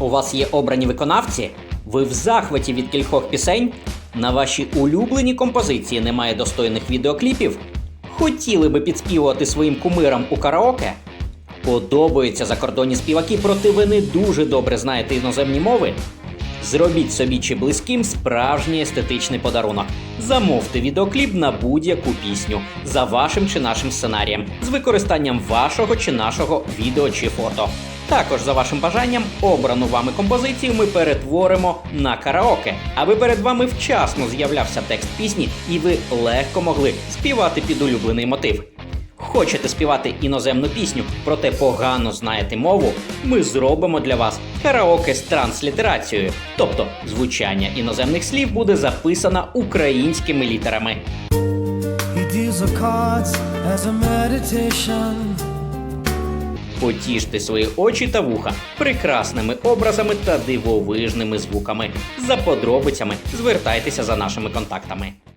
У вас є обрані виконавці? Ви в захваті від кількох пісень? На ваші улюблені композиції немає достойних відеокліпів? Хотіли би підспівувати своїм кумирам у караоке? Подобаються закордонні співаки, проте ви не дуже добре знаєте іноземні мови? Зробіть собі чи близьким справжній естетичний подарунок. Замовте відеокліп на будь-яку пісню за вашим чи нашим сценарієм з використанням вашого чи нашого відео чи фото. Також за вашим бажанням обрану вами композицію ми перетворимо на караоке, аби перед вами вчасно з'являвся текст пісні, і ви легко могли співати під улюблений мотив. Хочете співати іноземну пісню, проте погано знаєте мову, ми зробимо для вас караоке з транслітерацією. Тобто звучання іноземних слів буде записано українськими літерами. He deals Потіште свої очі та вуха прекрасними образами та дивовижними звуками. За подробицями звертайтеся за нашими контактами.